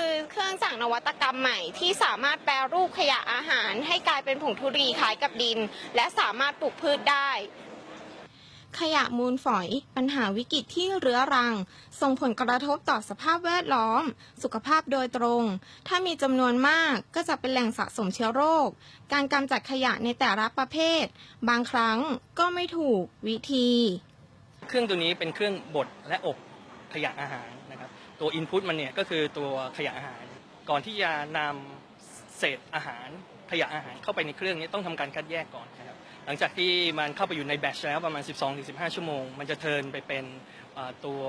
คือเครื่องจักรนวัตกรรมใหม่ที่สามารถแปรรูปขยะอาหาร ให้กลายเป็นผงธุรีคล้ายกับดิน และสามารถปลูกพืชได้ ขยะมูลฝอย ปัญหาวิกฤตที่เรื้อรัง ส่งผลกระทบต่อสภาพแวดล้อม สุขภาพโดยตรง ถ้ามีจำนวนมากก็จะเป็นแหล่งสะสมเชื้อโรค การกำจัดขยะในแต่ละประเภท บางครั้งก็ไม่ถูกวิธี เครื่องตัวนี้เป็นเครื่องบดและอบ ขยะอาหารนะครับตัวอินพุตมันเนี่ยก็คือตัวขยะอาหาร ก่อนที่จะนำเศษอาหารขยะอาหารเข้าไปในเครื่องนี้ต้องทำการคัดแยกก่อนนะครับหลังจากที่มันเข้าไปอยู่ในแบช์แล้วประมาณ 12-15 ชั่วโมง มันจะเทินไปเป็นตัว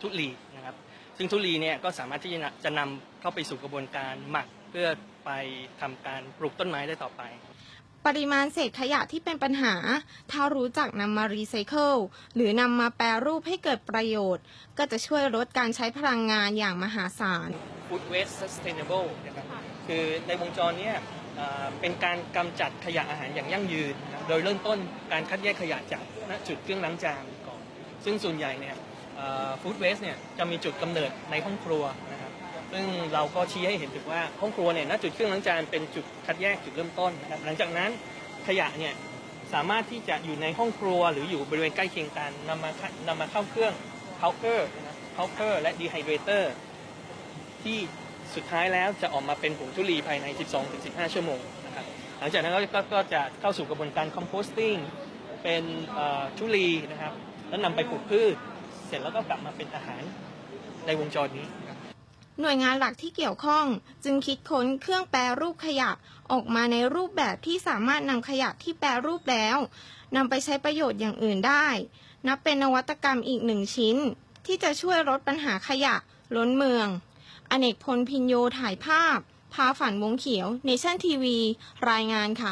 ทุลีนะครับซึ่งทุลีเนี่ยก็สามารถที่จะจะนำเข้าไปสู่กระบวนการหมักเพื่อไปทำการปลูกต้นไม้ได้ต่อไป ปริมาณเศษขยะที่เป็นปัญหา ถ้ารู้จักนำมารีไซเคิลหรือนำมาแปรรูปให้เกิดประโยชน์ ก็จะช่วยลดการใช้พลังงานอย่างมหาศาล Food Waste Sustainable นะครับคือในวงจรนี้เป็นการกำจัดขยะอาหารอย่างยั่งยืน โดยเริ่มต้นการคัดแยกขยะจากณจุดเครื่องล้างจานก่อน ซึ่งส่วนใหญ่เนี่ยฟู้ดเวสเนี่ยจะมีจุดกำเนิดในห้องครัวนะครับ ซึ่งเราก็ชี้ให้เห็นถึงว่าห้องครัวเนี่ยณจุดเครื่องล้างจานเป็นจุดคัดแยกจุดเริ่มต้นนะครับหลังจากนั้นขยะเนี่ยสามารถที่จะอยู่ในห้องครัวหรืออยู่บริเวณใกล้เคียงกันนำมานำมาเข้าเครื่องเคาน์เตอร์นะครับเคาน์เตอร์และดีไฮเดรเตอร์ที่สุดท้ายแล้วจะออกมาเป็นผงทุลีภายใน 12-15 ชั่วโมงนะครับหลังจากนั้นก็ก็จะเข้าสู่กระบวนการคอมโพสติ้งเป็นเอ่อทุลีนะครับ แล้วนำไปปลูกพืช เสร็จแล้วก็กลับมาเป็นอาหารในวงจรนี้ หน่วยงานหลักที่เกี่ยวข้อง จึงคิดค้นเครื่องแปรรูปขยะออกมาในรูปแบบที่สามารถนำขยะที่แปรรูปแล้วนำไปใช้ประโยชน์อย่างอื่นได้ นับเป็นนวัตกรรมอีกหนึ่งชิ้น ที่จะช่วยลดปัญหาขยะล้นเมือง อเนกพลพินโยถ่ายภาพ พาฝันวงเขียว เนชั่นทีวี รายงานค่ะ